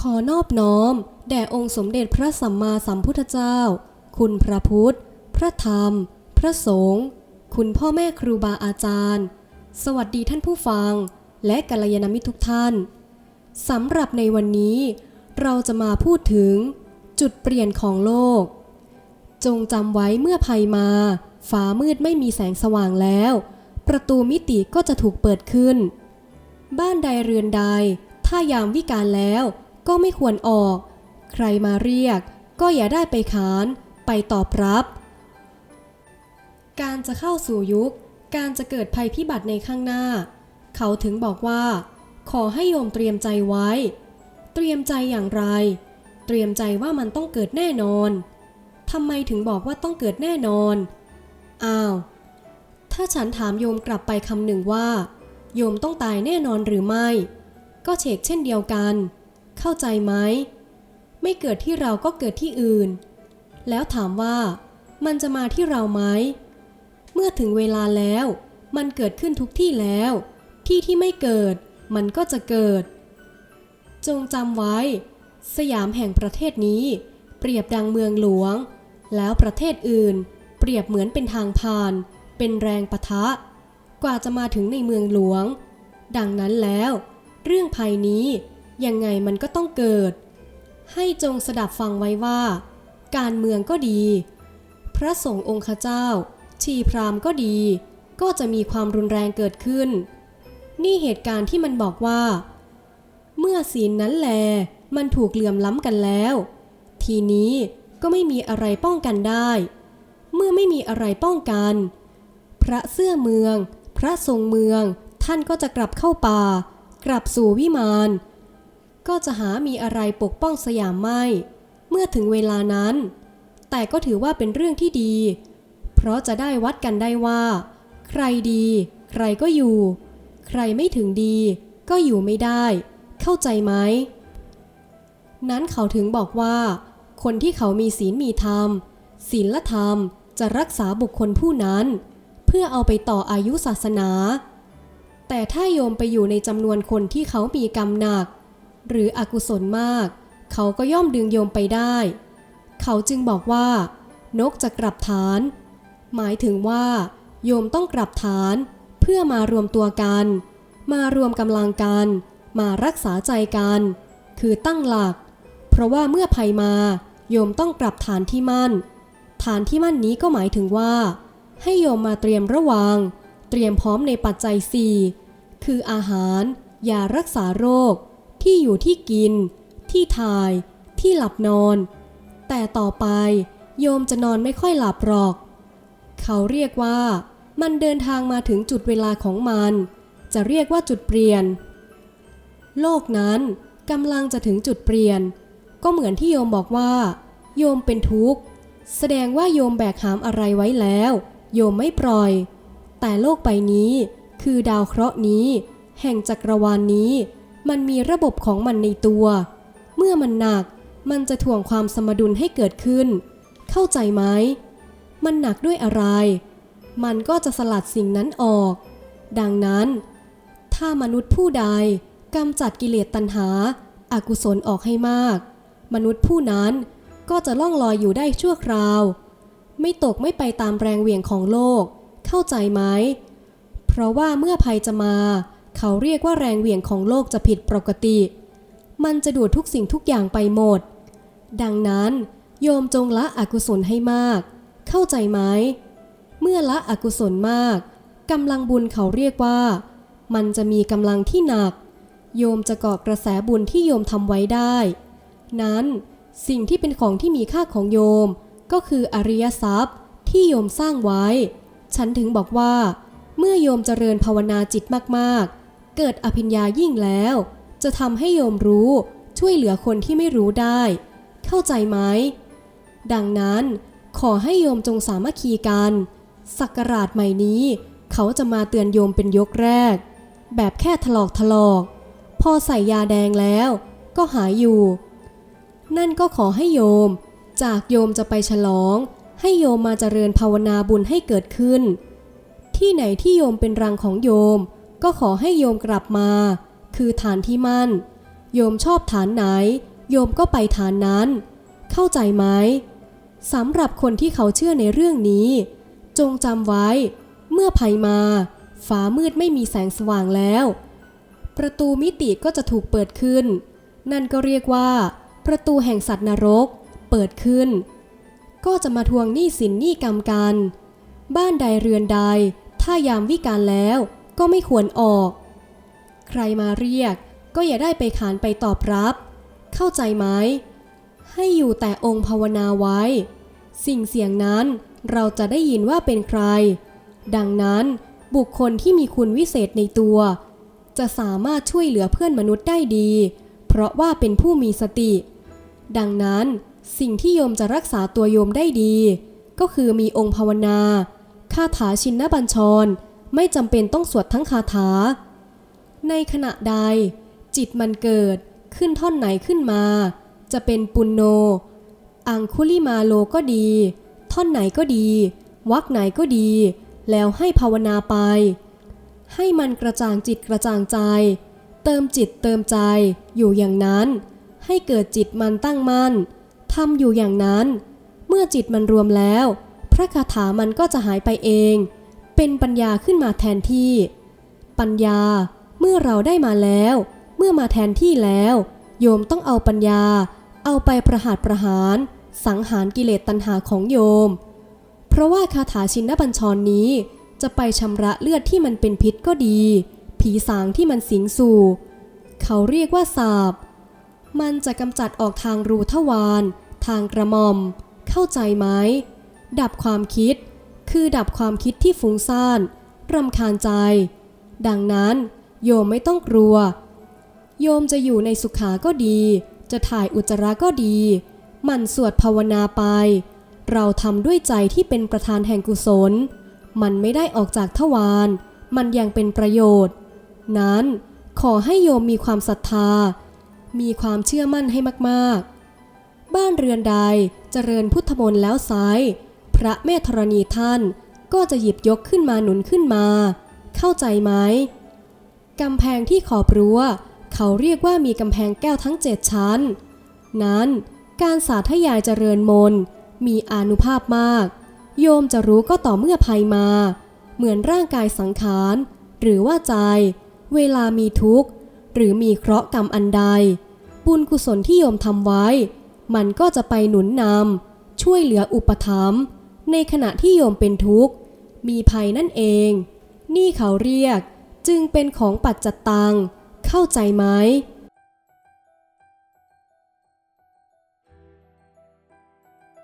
ขอนอบน้อม แด่องค์สมเด็จพระสัมมาสัมพุทธเจ้า คุณพระพุทธ พระธรรม พระสงฆ์คุณพ่อแม่ครูบาอาจารย์ สวัสดีท่านผู้ฟัง และกัลยาณมิตรทุกท่านสำหรับในวันนี้ เราจะมาพูดถึง จุดเปลี่ยนของโลก จงจำไว้เมื่อภัยมาฟ้ามืดไม่มีแสงสว่างแล้ว ประตูมิติก็จะถูกเปิดขึ้น บ้านใดเรือนใด ถ้ายามวิการแล้ว ก็ไม่ควรออก ใครมาเรียกก็อย่าได้ไปขาน ไปตอบรับ การจะเข้าสู่ยุค การจะเกิดภัยพิบัติในข้างหน้า เขาถึงบอกว่า ขอให้โยมเตรียมใจไว้ เตรียมใจอย่างไร เตรียมใจว่ามันต้องเกิดแน่นอนทำไมถึงบอกว่าต้องเกิดแน่นอน อ้าว ถ้าฉันถามโยมกลับไปคำหนึ่งว่า โยมต้องตายแน่นอนหรือไม่ ก็เฉกเช่นเดียวกัน เข้าใจไหม ไม่เกิดที่เราก็เกิดที่อื่น แล้วถามว่า มันจะมาที่เราไหม เมื่อถึงเวลาแล้ว มันเกิดขึ้นทุกที่แล้ว ที่ที่ไม่เกิด มันก็จะเกิด จงจำไว้ สยามแห่งประเทศนี้ เปรียบดังเมืองหลวง แล้วประเทศอื่น เปรียบเหมือนเป็นทางผ่าน เป็นแรงปะทะ กว่าจะมาถึงในเมืองหลวง ดังนั้นแล้ว เรื่องภัยนี้ ยังไงมันก็ต้องเกิด ให้จงสดับฟังไว้ว่า การเมืองก็ดี พระสงฆ์องค์ขเจ้า ชีพราหมณ์ก็ดี ก็จะมีความรุนแรงเกิดขึ้น นี่เหตุการณ์ที่มันบอกว่า เมื่อศีลนั้นแล มันถูกเหลื่อมล้ำกันแล้ว ทีนี้ก็ไม่มีอะไรป้องกันได้ เมื่อไม่มีอะไรป้องกัน พระเสื้อเมือง พระทรงเมือง ท่านก็จะกลับเข้าป่า กลับสู่วิมาน ก็จะหามีอะไรปกป้องสยามไม่ เมื่อถึงเวลานั้น แต่ก็ถือว่าเป็นเรื่องที่ดี เพราะจะได้วัดกันได้ว่า ใครดี ใครก็อยู่ ใครไม่ถึงดี ก็อยู่ไม่ได้ เข้าใจไหม นั้นเขาถึงบอกว่า คนที่เขามีศีลมีธรรมศีลธรรมจะรักษาบุคคลผู้นั้น เพื่อเอาไปต่ออายุศาสนา แต่ถ้าโยมไปอยู่ในจำนวนคนที่เขามีกรรมหนัก หรืออกุศลมาก เขาก็ย่อมดึงโยมไปได้ เขาจึงบอกว่า นกจะกลับฐาน หมายถึงว่า โยมต้องกลับฐาน เพื่อมารวมตัวกัน มารวมกำลังกัน มารักษาใจกัน คือตั้งหลัก เพราะว่าเมื่อภัยมา โยมต้องกลับฐานที่มั่น ฐานที่มั่นนี้ก็หมายถึงว่า ให้โยมมาเตรียมระวัง เตรียมพร้อมในปัจจัยสี่คืออาหารยารักษาโรค ที่อยู่ที่กิน ที่ถ่าย ที่หลับนอน แต่ต่อไปโยมจะนอนไม่ค่อยหลับหรอก เขาเรียกว่ามันเดินทางมาถึงจุดเวลาของมัน จะเรียกว่าจุดเปลี่ยน โลกนั้นกำลังจะถึงจุดเปลี่ยน ก็เหมือนที่โยมบอกว่า โยมเป็นทุกข์ แสดงว่าโยมแบกหามอะไรไว้แล้ว โยมไม่ปล่อย แต่โลกใบนี้คือดาวเคราะห์นี้ แห่งจักรวาลนนี้ มันมีระบบของมันในตัว เมื่อมันหนัก มันจะถ่วงความสมดุลให้เกิดขึ้น เข้าใจไหม มันหนักด้วยอะไร มันก็จะสลัดสิ่งนั้นออก ดังนั้น ถ้ามนุษย์ผู้ใดกำจัดกิเลสตัณหาอากุศลออกให้มาก มนุษย์ผู้นั้นก็จะล่องลอยอยู่ได้ชั่วคราว ไม่ตกไม่ไปตามแรงเหวี่ยงของโลก เข้าใจไหม เพราะว่าเมื่อภัยจะมา เขาเรียกว่าแรงเหวี่ยงของโลกจะผิดปกติ มันจะดูดทุกสิ่งทุกอย่างไปหมด ดังนั้น โยมจงละอกุศลให้มาก เข้าใจไหม เมื่อละอกุศลมากกำลังบุญเขาเรียกว่า มันจะมีกำลังที่หนัก โยมจะเกาะกระแสบุญที่โยมทำไว้ได้ นั้นสิ่งที่เป็นของที่มีค่าของโยม ก็คืออริยทรัพย์ที่โยมสร้างไว้ ฉันถึงบอกว่า เมื่อโยมเจริญภาวนาจิตมากๆ เกิดอภิญญายิ่งแล้ว จะทำให้โยมรู้ช่วยเหลือคนที่ไม่รู้ได้ เข้าใจไหม ดังนั้นขอให้โยมจงสามัคคีกันสักการาชใหม่นี้ เขาจะมาเตือนโยมเป็นยกแรก แบบแค่ถลอกถลอก พอใส่ยาแดงแล้วก็หายอยู่ นั่นก็ขอให้โยม จากโยมจะไปฉลอง ให้โยมมาเจริญภาวนาบุญให้เกิดขึ้น ที่ไหนที่โยมเป็นรังของโยม ก็ขอให้โยมกลับมา คือฐานที่มั่น โยมชอบฐานไหน โยมก็ไปฐานนั้น เข้าใจไหมสำหรับคนที่เขาเชื่อในเรื่องนี้ จงจำไว้ เมื่อภัยมาฟ้ามืดไม่มีแสงสว่างแล้ว ประตูมิติก็จะถูกเปิดขึ้น นั่นก็เรียกว่า ประตูแห่งสัตว์นรก เปิดขึ้น ก็จะมาทวงหนี้สินหนี้กรรมกัน บ้านใดเรือนใด ถ้ายามวิการแล้ว ก็ไม่ควรออก ใครมาเรียกก็อย่าได้ไปขานไปตอบรับ เข้าใจไหม ให้อยู่แต่องค์ภาวนาไว้ สิ่งเสียงนั้นเราจะได้ยินว่าเป็นใคร ดังนั้นบุคคลที่มีคุณวิเศษในตัว จะสามารถช่วยเหลือเพื่อนมนุษย์ได้ดี เพราะว่าเป็นผู้มีสติ ดังนั้นสิ่งที่โยมจะรักษาตัวโยมได้ดี ก็คือมีองค์ภาวนาคาถาชินนบัญชร ไม่จำเป็นต้องสวดทั้งคาถา ในขณะใด จิตมันเกิดขึ้นท่อนไหนขึ้นมา จะเป็นปุณโน อังคุลิมาโลก็ดี ท่อนไหนก็ดี วักไหนก็ดี แล้วให้ภาวนาไป ให้มันกระจ่างจิตกระจ่างใจ เติมจิตเติมใจอยู่อย่างนั้น ให้เกิดจิตมันตั้งมั่นทำอยู่อย่างนั้น เมื่อจิตมันรวมแล้ว พระคาถามันก็จะหายไปเอง เป็นปัญญาขึ้นมาแทนที่ ปัญญาเมื่อเราได้มาแล้ว เมื่อมาแทนที่แล้ว โยมต้องเอาปัญญา เอาไปประหารประหาร สังหารกิเลสตัณหาของโยม เพราะว่าคาถาชินบัญชรนนี้ จะไปชำระเลือดที่มันเป็นพิษก็ดี ผีสางที่มันสิงสู่ เขาเรียกว่าสาบ มันจะกำจัดออกทางรูทวาร ทางกระหม่อม เข้าใจไหมดับความคิด คือดับความคิดที่ฟุ้งซ่านรำคาญใจ ดังนั้น โยมไม่ต้องกลัว โยมจะอยู่ในสุขาก็ดี จะถ่ายอุจจาระก็ดีมันสวดภาวนาไป เราทำด้วยใจที่เป็นประธานแห่งกุศล มันไม่ได้ออกจากทวารมันยังเป็นประโยชน์ นั้นขอให้โยมมีความศรัทธา มีความเชื่อมั่นให้มากๆ บ้านเรือนใดเจริญพุทธมนต์แล้วไซร้ พระแม่ธรณีท่านก็จะหยิบยกขึ้นมาหนุนขึ้นมา เข้าใจไหมกำแพงที่ขอบรั้ว เขาเรียกว่ามีกำแพงแก้วทั้งเจ็ดชั้น นั้นการสาธยายเจริญมนต์มีอนุภาพมาก โยมจะรู้ก็ต่อเมื่อภัยมา เหมือนร่างกายสังขาร หรือว่าใจ เวลามีทุกข์ หรือมีเคราะห์กรรมอันใด บุญกุศลที่โยมทำไว้ มันก็จะไปหนุนนำช่วยเหลืออุปถัมภ์ ในขณะที่โยมเป็นทุกข์ มีภัยนั่นเอง นี่เขาเรียกจึงเป็นของปัจจตัง เข้าใจไหม